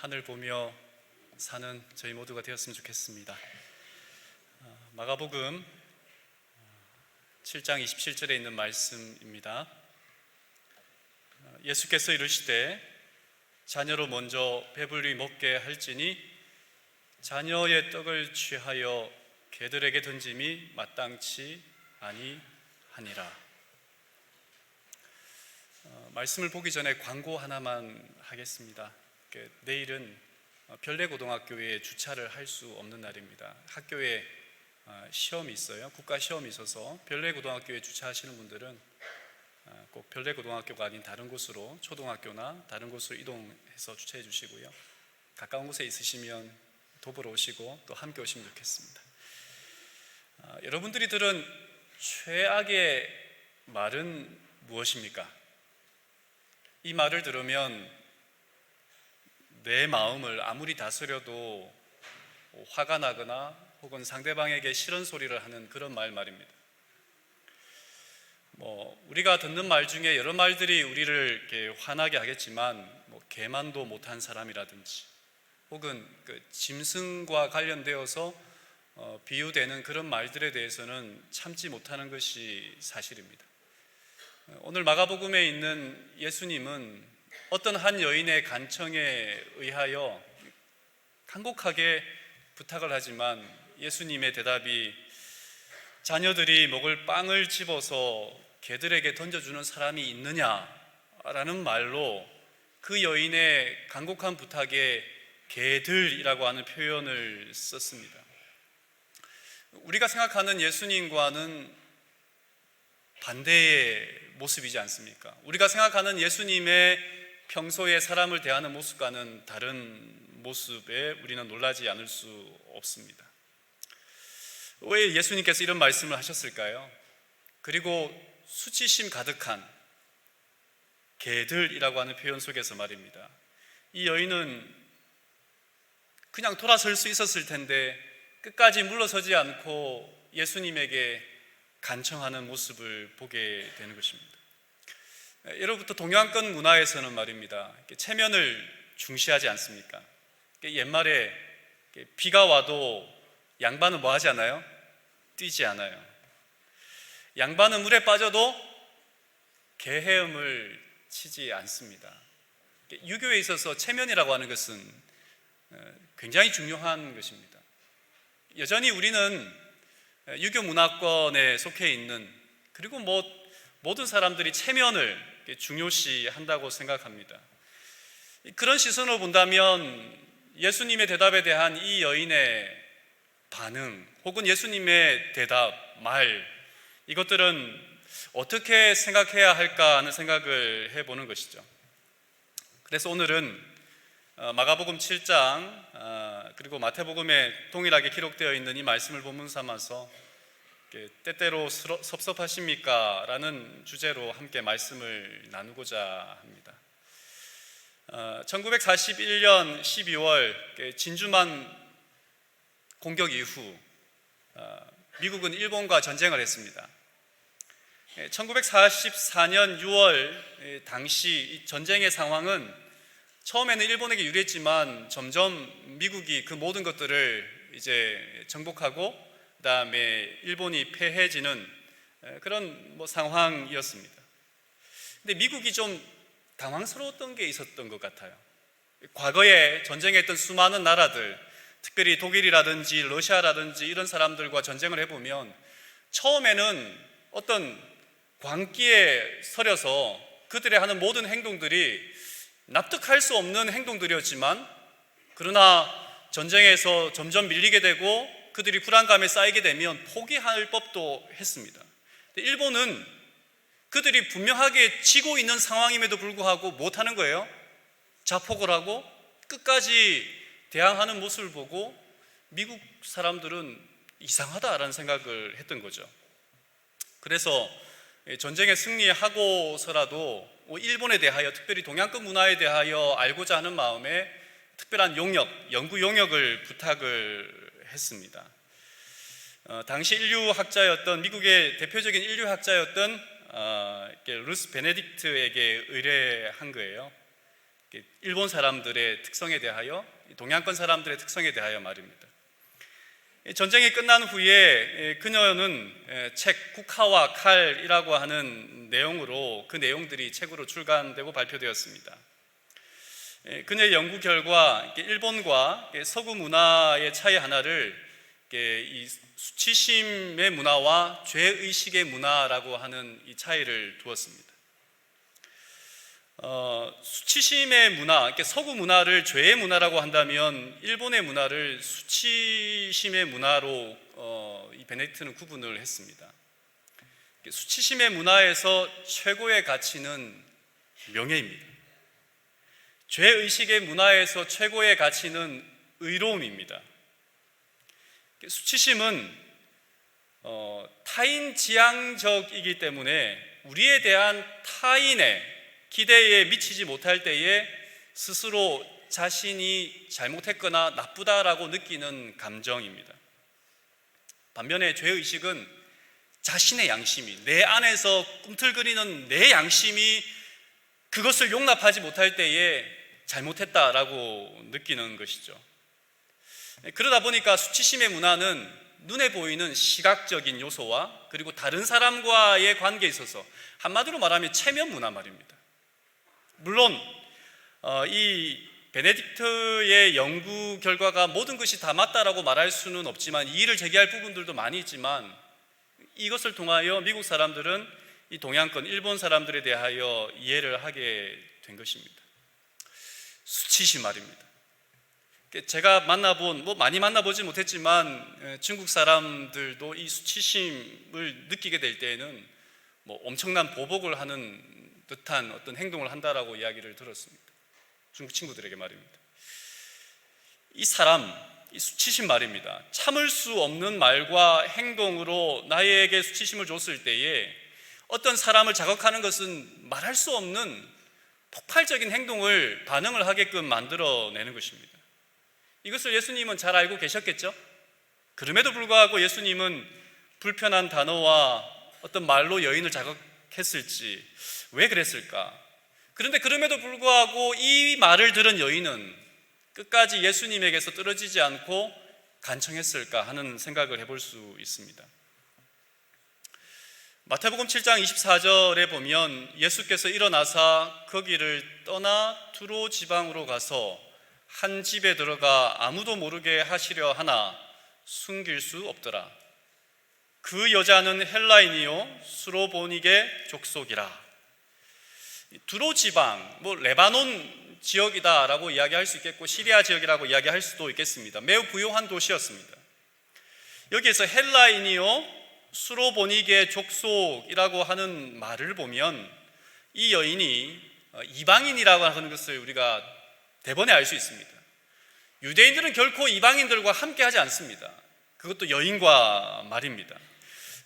하늘 보며 사는 저희 모두가 되었으면 좋겠습니다. 어, 마가복음 7장 27절에 있는 말씀입니다. 어, 예수께서 이르시되 자녀로 먼저 배불리 먹게 할지니 자녀의 떡을 취하여 개들에게 던짐이 마땅치 아니하니라. 어, 말씀을 보기 전에 광고 하나만 하겠습니다. 그, 내일은 어, 별내고등학교에 주차를 할 수 없는 날입니다. 학교에 어, 시험이 있어요. 국가 시험이 있어서 별내고등학교에 주차하시는 분들은 어, 꼭 별내고등학교가 아닌 다른 곳으로 초등학교나 다른 곳으로 이동해서 주차해 주시고요. 가까운 곳에 있으시면 도보로 오시고 또 함께 오시면 좋겠습니다. 아, 여러분들이 들은 최악의 말은 무엇입니까? 이 말을 들으면 내 마음을 아무리 다스려도 화가 나거나 혹은 상대방에게 싫은 소리를 하는 그런 말 말입니다. 뭐 우리가 듣는 말 중에 여러 말들이 우리를 이렇게 화나게 하겠지만 뭐 개만도 못한 사람이라든지 혹은 그 짐승과 관련되어서 어, 비유되는 그런 말들에 대해서는 참지 못하는 것이 사실입니다. 어, 오늘 마가복음에 있는 예수님은 어떤 한 여인의 간청에 의하여 간곡하게 부탁을 하지만 예수님의 대답이 자녀들이 먹을 빵을 집어서 개들에게 던져주는 사람이 있느냐라는 말로 그 여인의 간곡한 부탁에 개들이라고 하는 표현을 썼습니다. 우리가 생각하는 예수님과는 반대의 모습이지 않습니까? 우리가 생각하는 예수님의 평소에 사람을 대하는 모습과는 다른 모습에 우리는 놀라지 않을 수 없습니다. 왜 예수님께서 이런 말씀을 하셨을까요? 그리고 수치심 가득한 개들이라고 하는 표현 속에서 말입니다. 이 여인은 그냥 돌아설 수 있었을 텐데 끝까지 물러서지 않고 예수님에게 간청하는 모습을 보게 되는 것입니다. 예로부터 동양권 문화에서는 말입니다. 체면을 중시하지 않습니까? 옛말에 비가 와도 양반은 뭐 하지 않아요? 뛰지 않아요. 양반은 물에 빠져도 개헤엄을 치지 않습니다. 유교에 있어서 체면이라고 하는 것은 굉장히 중요한 것입니다. 여전히 우리는 유교 문화권에 속해 있는 그리고 뭐 모든 사람들이 체면을 중요시 한다고 생각합니다. 그런 시선으로 본다면 예수님의 대답에 대한 이 여인의 반응 혹은 예수님의 대답, 말 이것들은 어떻게 생각해야 할까 하는 생각을 해보는 것이죠. 그래서 오늘은 어, 마가복음 7장 어, 그리고 마태복음에 동일하게 기록되어 있는 이 말씀을 본문 삼아서 때때로 섭섭하십니까? 라는 주제로 함께 말씀을 나누고자 합니다. 1941년 12월 진주만 공격 이후 어, 미국은 일본과 전쟁을 했습니다. 1944년 6월 당시 전쟁의 상황은 처음에는 일본에게 유리했지만 점점 미국이 그 모든 것들을 이제 정복하고 그다음에 일본이 패해지는 그런 뭐 상황이었습니다. 근데 미국이 좀 당황스러웠던 게 있었던 것 같아요. 과거에 전쟁했던 수많은 나라들, 특별히 독일이라든지 러시아라든지 이런 사람들과 전쟁을 해보면 처음에는 어떤 광기에 서려서 그들의 하는 모든 행동들이 납득할 수 없는 행동들이었지만 그러나 전쟁에서 점점 밀리게 되고 그들이 불안감에 쌓이게 되면 포기할 법도 했습니다. 일본은 그들이 분명하게 지고 있는 상황임에도 불구하고 못하는 거예요. 자폭을 하고 끝까지 대항하는 모습을 보고 미국 사람들은 이상하다라는 생각을 했던 거죠. 그래서 전쟁에 승리하고서라도 일본에 대하여 특별히 동양권 문화에 대하여 알고자 하는 마음에 특별한 용역, 연구 용역을 부탁을 했습니다. 어, 당시 인류학자였던 미국의 대표적인 인류학자였던 어, 루스 베네딕트에게 의뢰한 거예요. 일본 사람들의 특성에 대하여 동양권 사람들의 특성에 대하여 말입니다. 전쟁이 끝난 후에 그녀는 책 국화와 칼이라고 하는 내용으로 그 내용들이 책으로 출간되고 발표되었습니다. 그녀의 연구 결과 일본과 서구 문화의 차이 하나를 이 수치심의 문화와 죄의식의 문화라고 하는 이 차이를 두었습니다. 어, 수치심의 문화, 서구 문화를 죄의 문화라고 한다면 일본의 문화를 수치심의 문화로 어, 이 베네딕트는 구분을 했습니다. 수치심의 문화에서 최고의 가치는 명예입니다. 죄의식의 문화에서 최고의 가치는 의로움입니다. 수치심은 어, 타인 지향적이기 때문에 우리에 대한 타인의 기대에 미치지 못할 때에 스스로 자신이 잘못했거나 나쁘다라고 느끼는 감정입니다. 반면에 죄의식은 자신의 양심이, 내 안에서 꿈틀거리는 내 양심이 그것을 용납하지 못할 때에 잘못했다라고 느끼는 것이죠. 그러다 보니까 수치심의 문화는 눈에 보이는 시각적인 요소와 그리고 다른 사람과의 관계에 있어서 한마디로 말하면 체면 문화 말입니다. 물론 어, 이 베네딕트의 연구 결과가 모든 것이 다 맞다라고 말할 수는 없지만 이의를 제기할 부분들도 많이 있지만 이것을 통하여 미국 사람들은 이 동양권 일본 사람들에 대하여 이해를 하게 된 것입니다. 수치심 말입니다. 제가 만나본 뭐 많이 만나보지 못했지만 중국 사람들도 이 수치심을 느끼게 될 때에는 뭐 엄청난 보복을 하는 듯한 어떤 행동을 한다라고 이야기를 들었습니다. 중국 친구들에게 말입니다. 이 사람, 이 수치심 말입니다. 참을 수 없는 말과 행동으로 나에게 수치심을 줬을 때에 어떤 사람을 자극하는 것은 말할 수 없는 폭발적인 행동을 반응을 하게끔 만들어내는 것입니다. 이것을 예수님은 잘 알고 계셨겠죠? 그럼에도 불구하고 예수님은 불편한 단어와 어떤 말로 여인을 자극했을지 왜 그랬을까? 그런데 그럼에도 불구하고 이 말을 들은 여인은 끝까지 예수님에게서 떨어지지 않고 간청했을까 하는 생각을 해볼 수 있습니다. 마태복음 7장 24절에 보면 예수께서 일어나사 거기를 떠나 두로 지방으로 가서 한 집에 들어가 아무도 모르게 하시려 하나 숨길 수 없더라. 그 여자는 헬라인이요 수로보닉의 족속이라. 두로 지방, 뭐 레바논 지역이다라고 이야기할 수 있겠고 시리아 지역이라고 이야기할 수도 있겠습니다. 매우 부유한 도시였습니다. 여기에서 헬라인이요 수로보닉의 족속이라고 하는 말을 보면 이 여인이 이방인이라고 하는 것을 우리가 대번에 알 수 있습니다. 유대인들은 결코 이방인들과 함께 하지 않습니다. 그것도 여인과 말입니다.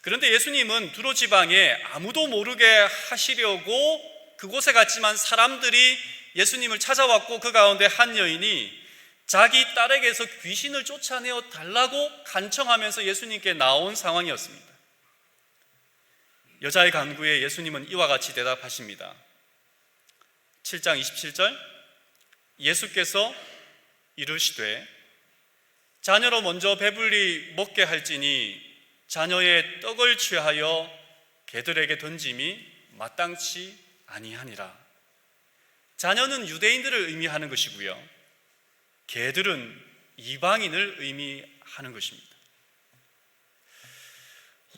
그런데 예수님은 두로 지방에 아무도 모르게 하시려고 그곳에 갔지만 사람들이 예수님을 찾아왔고 그 가운데 한 여인이 자기 딸에게서 귀신을 쫓아내어 달라고 간청하면서 예수님께 나온 상황이었습니다. 여자의 간구에 예수님은 이와 같이 대답하십니다. 7장 27절 예수께서 이르시되 자녀로 먼저 배불리 먹게 할지니 자녀의 떡을 취하여 개들에게 던짐이 마땅치 아니하니라. 자녀는 유대인들을 의미하는 것이고요. 개들은 이방인을 의미하는 것입니다.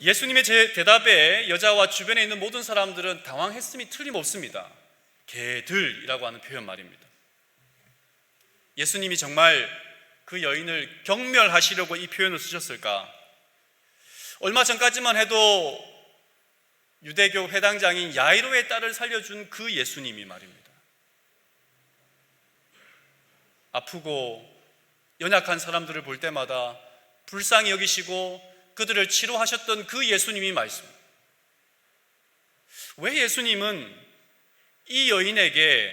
예수님의 제 대답에 여자와 주변에 있는 모든 사람들은 당황했음이 틀림없습니다. 개들이라고 하는 표현 말입니다. 예수님이 정말 그 여인을 경멸하시려고 이 표현을 쓰셨을까? 얼마 전까지만 해도 유대교 회당장인 야이로의 딸을 살려준 그 예수님이 말입니다. 아프고 연약한 사람들을 볼 때마다 불쌍히 여기시고 그들을 치료하셨던 그 예수님이 말씀. 왜 예수님은 이 여인에게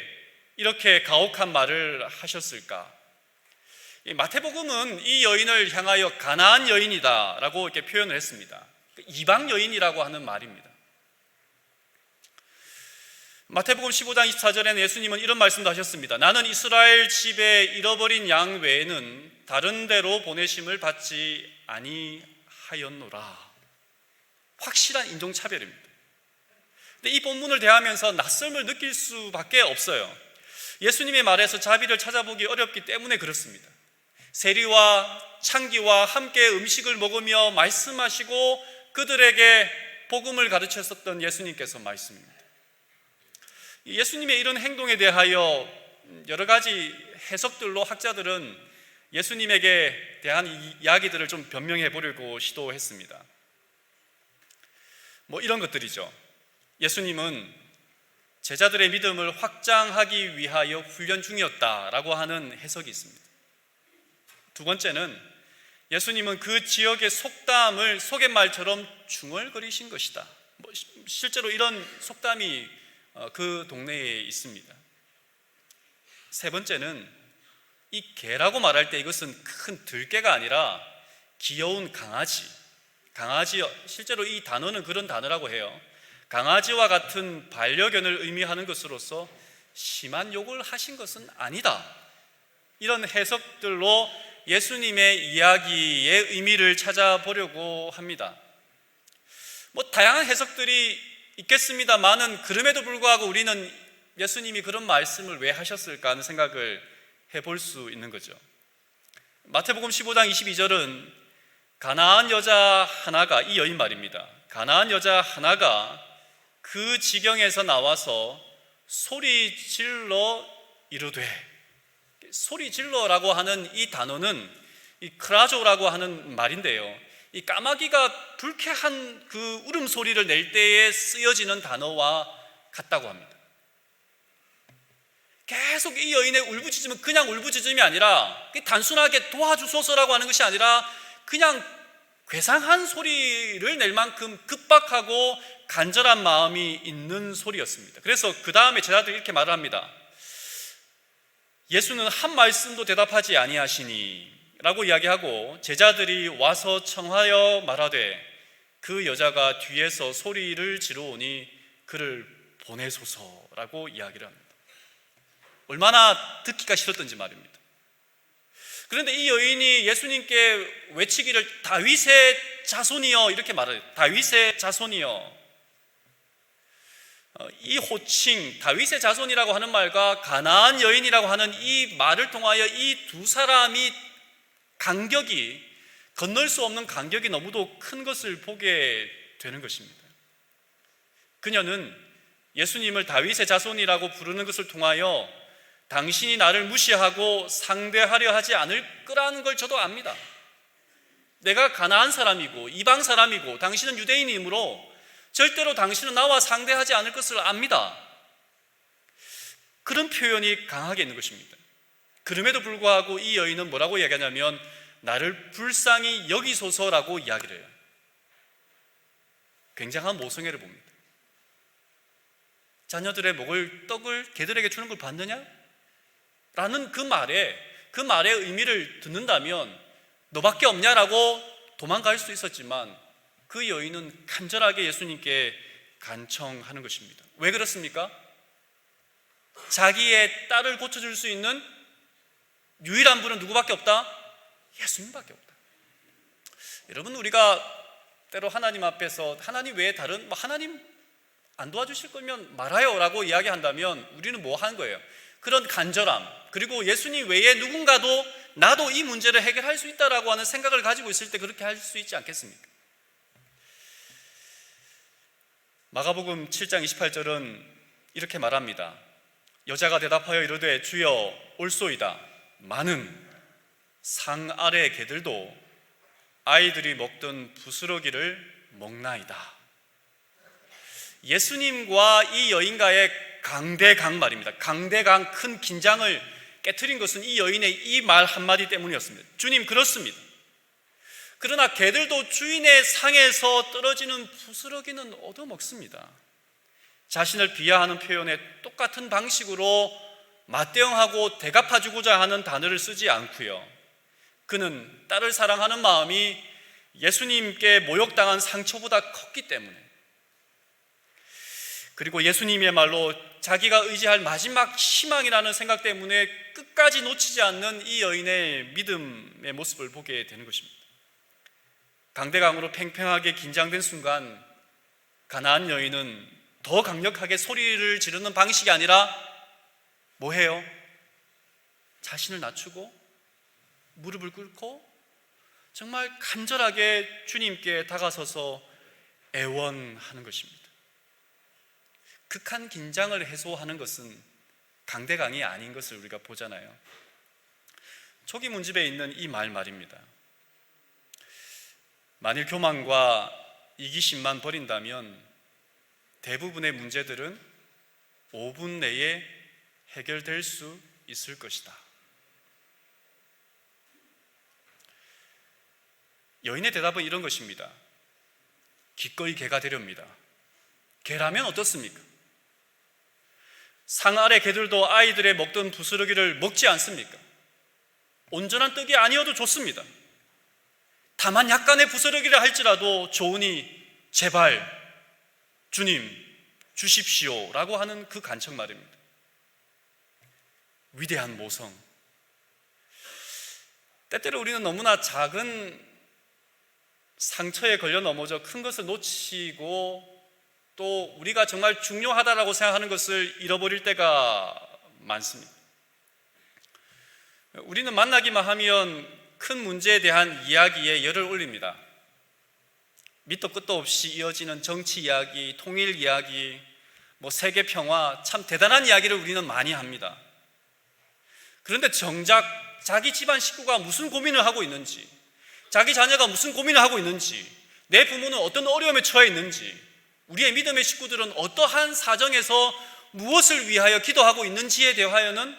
이렇게 가혹한 말을 하셨을까? 마태복음은 이 여인을 향하여 가나안 여인이다라고 이렇게 표현을 했습니다. 이방 여인이라고 하는 말입니다. 마태복음 15장 24절에는 예수님은 이런 말씀도 하셨습니다. 나는 이스라엘 집에 잃어버린 양 외에는 다른 데로 보내심을 받지 아니하였 노라. 확실한 인종 차별입니다. 근데 이 본문을 대하면서 낯설음을 느낄 수밖에 없어요. 예수님의 말에서 자비를 찾아보기 어렵기 때문에 그렇습니다. 세리와 창기와 함께 음식을 먹으며 말씀하시고 그들에게 복음을 가르쳤었던 예수님께서 말씀입니다. 예수님의 이런 행동에 대하여 여러 가지 해석들로 학자들은 예수님에게 대한 이야기들을 좀 변명해 보려고 시도했습니다. 뭐 이런 것들이죠. 예수님은 제자들의 믿음을 확장하기 위하여 훈련 중이었다라고 하는 해석이 있습니다. 두 번째는 예수님은 그 지역의 속담을 속갯말처럼 중얼거리신 것이다. 뭐 실제로 이런 속담이 어, 그 동네에 있습니다. 세 번째는 이 개라고 말할 때 이것은 큰 들개가 아니라 귀여운 강아지. 강아지, 실제로 이 단어는 그런 단어라고 해요. 강아지와 같은 반려견을 의미하는 것으로서 심한 욕을 하신 것은 아니다. 이런 해석들로 예수님의 이야기의 의미를 찾아보려고 합니다. 뭐 다양한 해석들이 있겠습니다만은 그럼에도 불구하고 우리는 예수님이 그런 말씀을 왜 하셨을까 하는 생각을 해볼 수 있는 거죠. 마태복음 15장 22절은 가나안 여자 하나가 이 여인 말입니다. 가나안 여자 하나가 그 지경에서 나와서 소리 질러 이르되 소리 질러라고 하는 이 단어는 이 크라조라고 하는 말인데요. 이 까마귀가 불쾌한 그 울음 소리를 낼 때에 쓰여지는 단어와 같다고 합니다. 계속 이 여인의 울부짖음은 그냥 울부짖음이 아니라 단순하게 도와주소서라고 하는 것이 아니라 그냥 괴상한 소리를 낼 만큼 급박하고 간절한 마음이 있는 소리였습니다. 그래서 그 다음에 제자들이 이렇게 말을 합니다. 예수는 한 말씀도 대답하지 아니하시니 라고 이야기하고 제자들이 와서 청하여 말하되 그 여자가 뒤에서 소리를 지르오니 그를 보내소서라고 이야기를 합니다. 얼마나 듣기가 싫었던지 말입니다. 그런데 이 여인이 예수님께 외치기를 다윗의 자손이여 이렇게 말해요. 다윗의 자손이여. 어, 이 호칭 다윗의 자손이라고 하는 말과 가나안 여인이라고 하는 이 말을 통하여 이 두 사람이 간격이 건널 수 없는 간격이 너무도 큰 것을 보게 되는 것입니다. 그녀는 예수님을 다윗의 자손이라고 부르는 것을 통하여 당신이 나를 무시하고 상대하려 하지 않을 거라는 걸 저도 압니다. 내가 가나안 사람이고 이방 사람이고 당신은 유대인이므로 절대로 당신은 나와 상대하지 않을 것을 압니다. 그런 표현이 강하게 있는 것입니다. 그럼에도 불구하고 이 여인은 뭐라고 이야기하냐면 나를 불쌍히 여기소서라고 이야기를 해요. 굉장한 모성애를 봅니다. 자녀들의 목을 떡을 개들에게 주는 걸 봤느냐? 라는 그 말에 그 말의 의미를 듣는다면 너밖에 없냐라고 도망갈 수 있었지만 그 여인은 간절하게 예수님께 간청하는 것입니다. 왜 그렇습니까? 자기의 딸을 고쳐줄 수 있는 유일한 분은 누구밖에 없다? 예수님밖에 없다. 여러분 우리가 때로 하나님 앞에서 하나님 외에 다른 뭐 하나님 안 도와주실 거면 말아요라고 이야기한다면 우리는 뭐 하는 거예요? 그런 간절함 그리고 예수님 외에 누군가도 나도 이 문제를 해결할 수 있다라고 하는 생각을 가지고 있을 때 그렇게 할 수 있지 않겠습니까? 마가복음 7장 28절은 이렇게 말합니다. 여자가 대답하여 이르되 주여 올소이다. 많은 상 아래 개들도 아이들이 먹던 부스러기를 먹나이다. 예수님과 이 여인과의 강대강 말입니다. 강대강 큰 긴장을 깨뜨린 것은 이 여인의 이 말 한마디 때문이었습니다. 주님, 그렇습니다. 그러나 개들도 주인의 상에서 떨어지는 부스러기는 얻어먹습니다. 자신을 비하하는 표현에 똑같은 방식으로 맞대응하고 대갚아주고자 하는 단어를 쓰지 않고요. 그는 딸을 사랑하는 마음이 예수님께 모욕당한 상처보다 컸기 때문에 그리고 예수님의 말로 자기가 의지할 마지막 희망이라는 생각 때문에 끝까지 놓치지 않는 이 여인의 믿음의 모습을 보게 되는 것입니다. 강대강으로 팽팽하게 긴장된 순간 가나안 여인은 더 강력하게 소리를 지르는 방식이 아니라 뭐 해요? 자신을 낮추고 무릎을 꿇고 정말 간절하게 주님께 다가서서 애원하는 것입니다. 극한 긴장을 해소하는 것은 강대강이 아닌 것을 우리가 보잖아요. 초기 문집에 있는 이 말 말입니다. 만일 교만과 이기심만 버린다면 대부분의 문제들은 5분 내에 해결될 수 있을 것이다. 여인의 대답은 이런 것입니다. 기꺼이 개가 되렵니다. 개라면 어떻습니까? 상 아래 개들도 아이들의 먹던 부스러기를 먹지 않습니까? 온전한 떡이 아니어도 좋습니다. 다만 약간의 부스러기를 할지라도 좋으니 제발 주님 주십시오라고 하는 그 간청 말입니다. 위대한 모성. 때때로 우리는 너무나 작은 상처에 걸려 넘어져 큰 것을 놓치고 또 우리가 정말 중요하다라고 생각하는 것을 잃어버릴 때가 많습니다. 우리는 만나기만 하면 큰 문제에 대한 이야기에 열을 올립니다. 밑도 끝도 없이 이어지는 정치 이야기, 통일 이야기, 뭐 세계 평화, 참 대단한 이야기를 우리는 많이 합니다. 그런데 정작 자기 집안 식구가 무슨 고민을 하고 있는지, 자기 자녀가 무슨 고민을 하고 있는지, 내 부모는 어떤 어려움에 처해 있는지, 우리의 믿음의 식구들은 어떠한 사정에서 무엇을 위하여 기도하고 있는지에 대하여는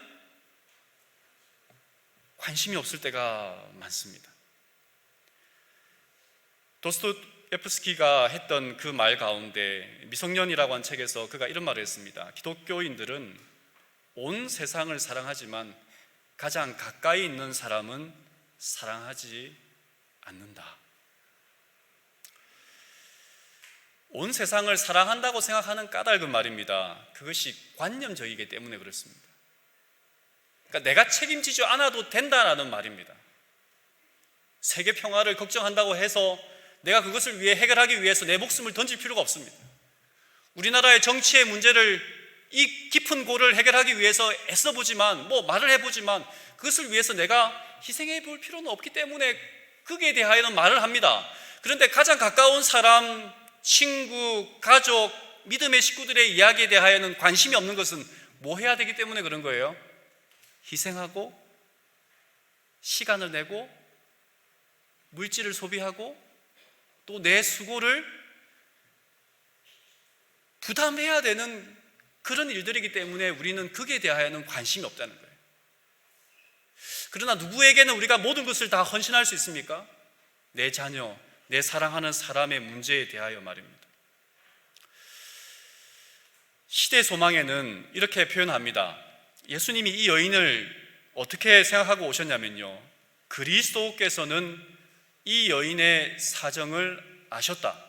관심이 없을 때가 많습니다. 도스토예프스키가 했던 그 말 가운데 미성년이라고 한 책에서 그가 이런 말을 했습니다. 기독교인들은 온 세상을 사랑하지만 가장 가까이 있는 사람은 사랑하지 않는다. 온 세상을 사랑한다고 생각하는 까닭은 말입니다. 그것이 관념적이기 때문에 그렇습니다. 그러니까 내가 책임지지 않아도 된다라는 말입니다. 세계 평화를 걱정한다고 해서 내가 그것을 위해 해결하기 위해서 내 목숨을 던질 필요가 없습니다. 우리나라의 정치의 문제를 이 깊은 골을 해결하기 위해서 애써보지만 뭐 말을 해보지만 그것을 위해서 내가 희생해 볼 필요는 없기 때문에 그에 대하여는 말을 합니다. 그런데 가장 가까운 사람, 친구, 가족, 믿음의 식구들의 이야기에 대하여는 관심이 없는 것은 뭐 해야 되기 때문에 그런 거예요? 희생하고 시간을 내고 물질을 소비하고 또 내 수고를 부담해야 되는 그런 일들이기 때문에 우리는 그에 대하여는 관심이 없다는 거예요. 그러나 누구에게는 우리가 모든 것을 다 헌신할 수 있습니까? 내 자녀, 내 사랑하는 사람의 문제에 대하여 말입니다. 시대 소망에는 이렇게 표현합니다. 예수님이 이 여인을 어떻게 생각하고 오셨냐면요. 그리스도께서는 이 여인의 사정을 아셨다.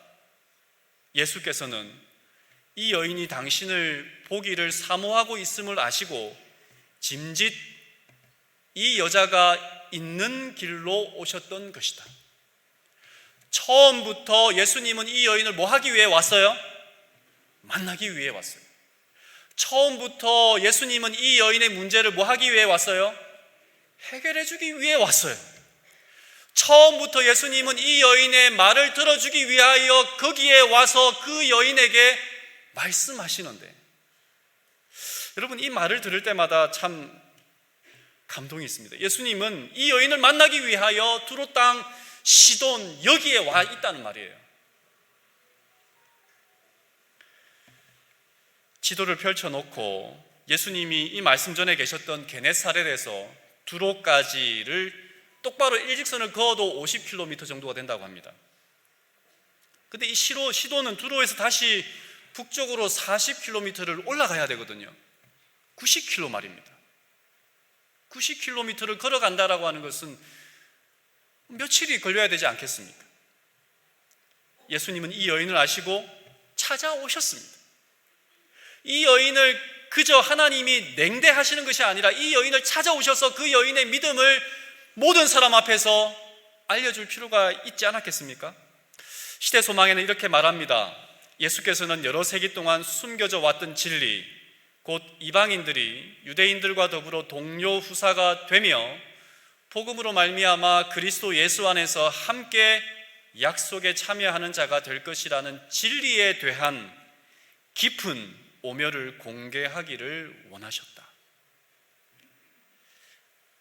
예수께서는 이 여인이 당신을 보기를 사모하고 있음을 아시고 짐짓 이 여자가 있는 길로 오셨던 것이다. 처음부터 예수님은 이 여인을 뭐 하기 위해 왔어요? 만나기 위해 왔어요. 처음부터 예수님은 이 여인의 문제를 뭐 하기 위해 왔어요? 해결해 주기 위해 왔어요. 처음부터 예수님은 이 여인의 말을 들어주기 위하여 거기에 와서 그 여인에게 말씀하시는데 여러분 이 말을 들을 때마다 참 감동이 있습니다. 예수님은 이 여인을 만나기 위하여 두로 땅 시돈 여기에 와 있다는 말이에요. 지도를 펼쳐놓고 예수님이 이 말씀 전에 계셨던 게네사렛에서 두로까지를 똑바로 일직선을 그어도 50km 정도가 된다고 합니다. 근데 이 시로, 시도는 두로에서 다시 북쪽으로 40km를 올라가야 되거든요. 90km 말입니다. 90km를 걸어간다라고 하는 것은 며칠이 걸려야 되지 않겠습니까? 예수님은 이 여인을 아시고 찾아오셨습니다. 이 여인을 그저 하나님이 냉대하시는 것이 아니라 이 여인을 찾아오셔서 그 여인의 믿음을 모든 사람 앞에서 알려줄 필요가 있지 않았겠습니까? 시대 소망에는 이렇게 말합니다. 예수께서는 여러 세기 동안 숨겨져 왔던 진리, 곧 이방인들이 유대인들과 더불어 동료 후사가 되며 복음으로 말미암아 그리스도 예수 안에서 함께 약속에 참여하는 자가 될 것이라는 진리에 대한 깊은 오멸을 공개하기를 원하셨다.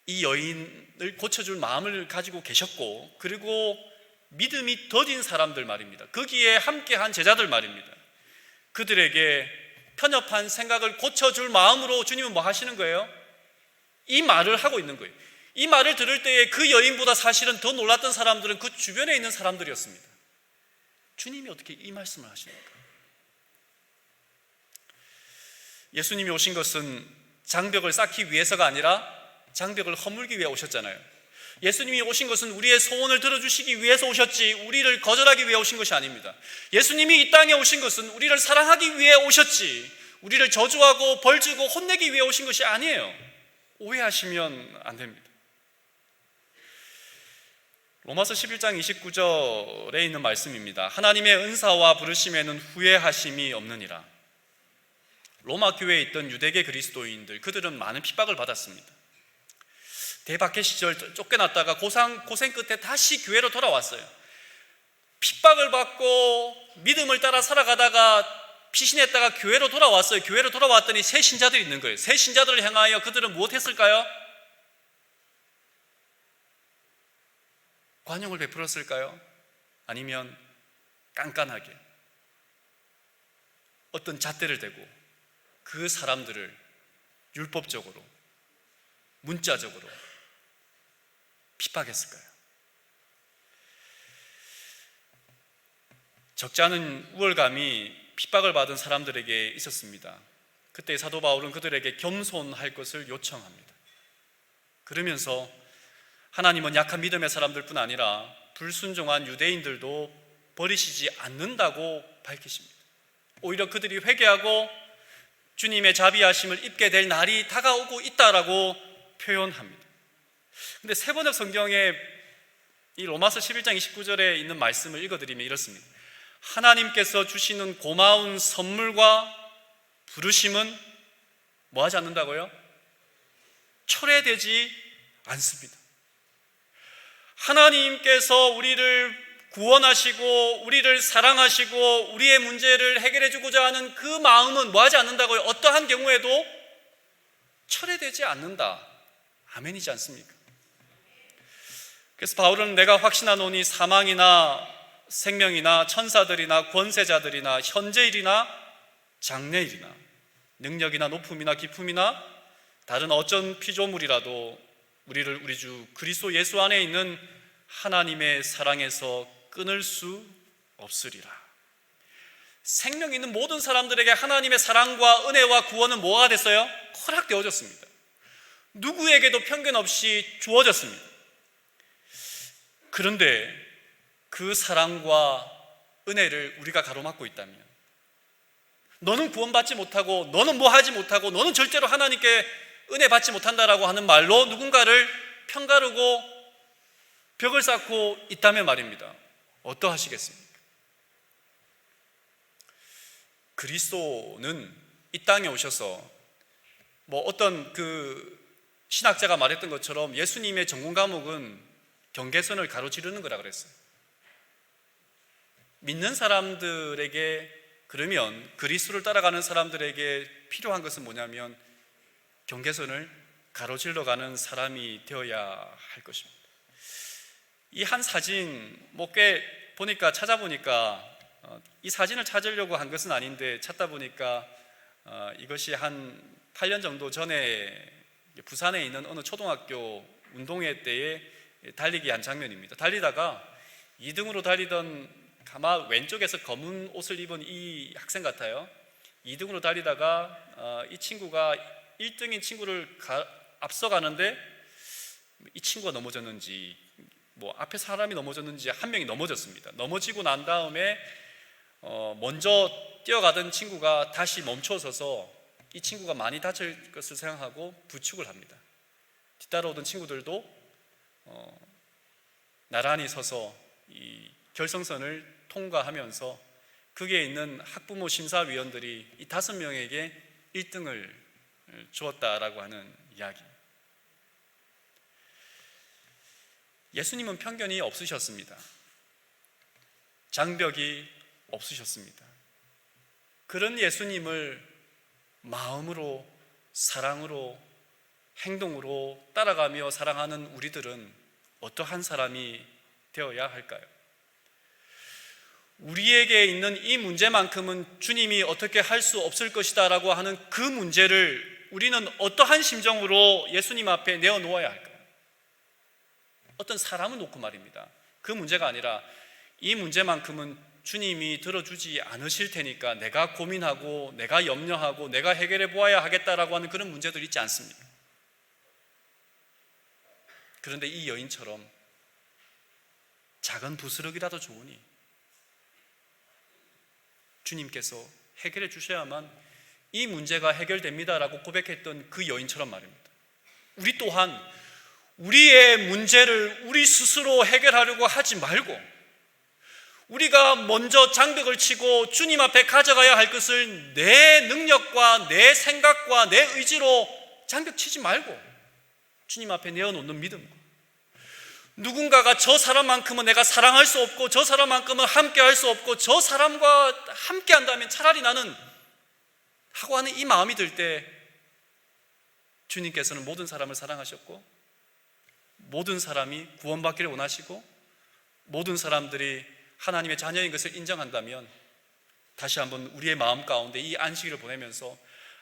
이 여인을 고쳐줄 마음을 가지고 계셨고, 그리고 믿음이 더딘 사람들 말입니다. 거기에 함께한 제자들 말입니다. 그들에게 편협한 생각을 고쳐줄 마음으로 주님은 뭐 하시는 거예요? 이 말을 하고 있는 거예요. 이 말을 들을 때에 그 여인보다 사실은 더 놀랐던 사람들은 그 주변에 있는 사람들이었습니다. 주님이 어떻게 이 말씀을 하십니까? 예수님이 오신 것은 장벽을 쌓기 위해서가 아니라 장벽을 허물기 위해 오셨잖아요. 예수님이 오신 것은 우리의 소원을 들어주시기 위해서 오셨지 우리를 거절하기 위해 오신 것이 아닙니다. 예수님이 이 땅에 오신 것은 우리를 사랑하기 위해 오셨지 우리를 저주하고 벌주고 혼내기 위해 오신 것이 아니에요. 오해하시면 안 됩니다. 로마서 11장 29절에 있는 말씀입니다. 하나님의 은사와 부르심에는 후회하심이 없느니라. 로마 교회에 있던 유대계 그리스도인들 그들은 많은 핍박을 받았습니다. 대박해 시절 쫓겨났다가 고상 고생 끝에 다시 교회로 돌아왔어요. 핍박을 받고 믿음을 따라 살아가다가 피신했다가 교회로 돌아왔어요. 교회로 돌아왔더니 새 신자들이 있는 거예요. 새 신자들을 향하여 그들은 무엇 했을까요? 관용을 베풀었을까요? 아니면 깐깐하게 어떤 잣대를 대고 그 사람들을 율법적으로 문자적으로 핍박했을까요? 적지 않은 우월감이 핍박을 받은 사람들에게 있었습니다. 그때 사도 바울은 그들에게 겸손할 것을 요청합니다. 그러면서 하나님은 약한 믿음의 사람들뿐 아니라 불순종한 유대인들도 버리시지 않는다고 밝히십니다. 오히려 그들이 회개하고 주님의 자비하심을 입게 될 날이 다가오고 있다라고 표현합니다. 근데 세번역 성경에 이 로마서 11장 29절에 있는 말씀을 읽어드리면 이렇습니다. 하나님께서 주시는 고마운 선물과 부르심은 뭐 하지 않는다고요? 철회되지 않습니다. 하나님께서 우리를 구원하시고 우리를 사랑하시고 우리의 문제를 해결해 주고자 하는 그 마음은 뭐 하지 않는다고요? 어떠한 경우에도 철회되지 않는다. 아멘이지 않습니까? 그래서 바울은 내가 확신하노니 사망이나 생명이나 천사들이나 권세자들이나 현재일이나 장래일이나 능력이나 높음이나 기품이나 다른 어쩐 피조물이라도 우리를 우리 주 그리스도 예수 안에 있는 하나님의 사랑에서 끊을 수 없으리라. 생명 있는 모든 사람들에게 하나님의 사랑과 은혜와 구원은 뭐가 됐어요? 허락되어졌습니다. 누구에게도 편견 없이 주어졌습니다. 그런데 그 사랑과 은혜를 우리가 가로막고 있다면 너는 구원받지 못하고 너는 뭐 하지 못하고 너는 절대로 하나님께 은혜 받지 못한다라고 하는 말로 누군가를 편가르고 벽을 쌓고 있다면 말입니다. 어떠하시겠습니까? 그리스도는 이 땅에 오셔서 뭐 어떤 그 신학자가 말했던 것처럼 예수님의 전공 과목은 경계선을 가로지르는 거라 그랬어요. 믿는 사람들에게 그러면 그리스도를 따라가는 사람들에게 필요한 것은 뭐냐면 경계선을 가로질러 가는 사람이 되어야 할 것입니다. 이 한 사진 뭐 꽤 보니까 찾아보니까 어, 이 사진을 찾으려고 한 것은 아닌데 찾다 보니까 어, 이것이 한 8년 정도 전에 부산에 있는 어느 초등학교 운동회 때에 달리기 한 장면입니다. 달리다가 2등으로 달리던 가마 왼쪽에서 검은 옷을 입은 이 학생 같아요. 2등으로 달리다가 어, 이 친구가 1등인 친구를 가, 앞서가는데 이 친구가 넘어졌는지 뭐 앞에 사람이 넘어졌는지 한 명이 넘어졌습니다. 넘어지고 난 다음에 어, 먼저 뛰어가던 친구가 다시 멈춰서서 이 친구가 많이 다칠 것을 생각하고 부축을 합니다. 뒤따라오던 친구들도 어, 나란히 서서 이 결성선을 통과하면서 그게 있는 학부모 심사위원들이 이 다섯 명에게 1등을 주었다라고 하는 이야기. 예수님은 편견이 없으셨습니다. 장벽이 없으셨습니다. 그런 예수님을 마음으로, 사랑으로, 행동으로 따라가며 사랑하는 우리들은 어떠한 사람이 되어야 할까요? 우리에게 있는 이 문제만큼은 주님이 어떻게 할 수 없을 것이다 라고 하는 그 문제를 우리는 어떠한 심정으로 예수님 앞에 내어놓아야 할까요? 어떤 사람을 놓고 말입니다. 그 문제가 아니라 이 문제만큼은 주님이 들어주지 않으실 테니까 내가 고민하고 내가 염려하고 내가 해결해 보아야 하겠다라고 하는 그런 문제들 있지 않습니까? 그런데 이 여인처럼 작은 부스럭이라도 좋으니 주님께서 해결해 주셔야만 이 문제가 해결됩니다라고 고백했던 그 여인처럼 말입니다. 우리 또한 우리의 문제를 우리 스스로 해결하려고 하지 말고 우리가 먼저 장벽을 치고 주님 앞에 가져가야 할 것을 내 능력과 내 생각과 내 의지로 장벽 치지 말고 주님 앞에 내어놓는 믿음. 누군가가 저 사람만큼은 내가 사랑할 수 없고 저 사람만큼은 함께 할 수 없고 저 사람과 함께 한다면 차라리 나는 하고 하는 이 마음이 들 때 주님께서는 모든 사람을 사랑하셨고 모든 사람이 구원받기를 원하시고 모든 사람들이 하나님의 자녀인 것을 인정한다면 다시 한번 우리의 마음 가운데 이 안식일을 보내면서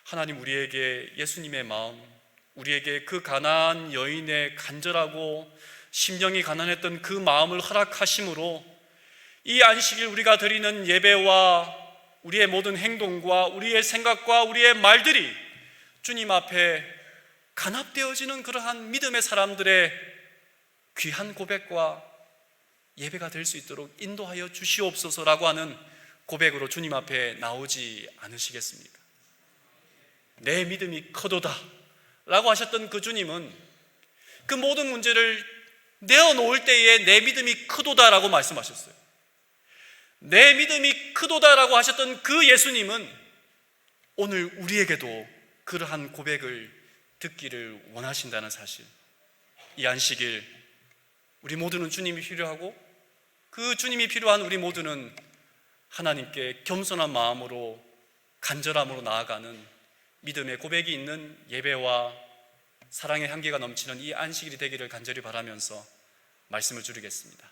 하나님 우리에게 예수님의 마음, 우리에게 그 가난한 여인의 간절하고 심령이 가난했던 그 마음을 허락하심으로 이 안식일 우리가 드리는 예배와 우리의 모든 행동과 우리의 생각과 우리의 말들이 주님 앞에 간합되어지는 그러한 믿음의 사람들의 귀한 고백과 예배가 될 수 있도록 인도하여 주시옵소서라고 하는 고백으로 주님 앞에 나오지 않으시겠습니까? 내 믿음이 커도다 라고 하셨던 그 주님은 그 모든 문제를 내어놓을 때에 내 믿음이 크도다 라고 말씀하셨어요. 내 믿음이 크도다 라고 하셨던 그 예수님은 오늘 우리에게도 그러한 고백을 듣기를 원하신다는 사실. 이 안식일 우리 모두는 주님이 필요하고 그 주님이 필요한 우리 모두는 하나님께 겸손한 마음으로 간절함으로 나아가는 믿음의 고백이 있는 예배와 사랑의 향기가 넘치는 이 안식일이 되기를 간절히 바라면서 말씀을 줄이겠습니다.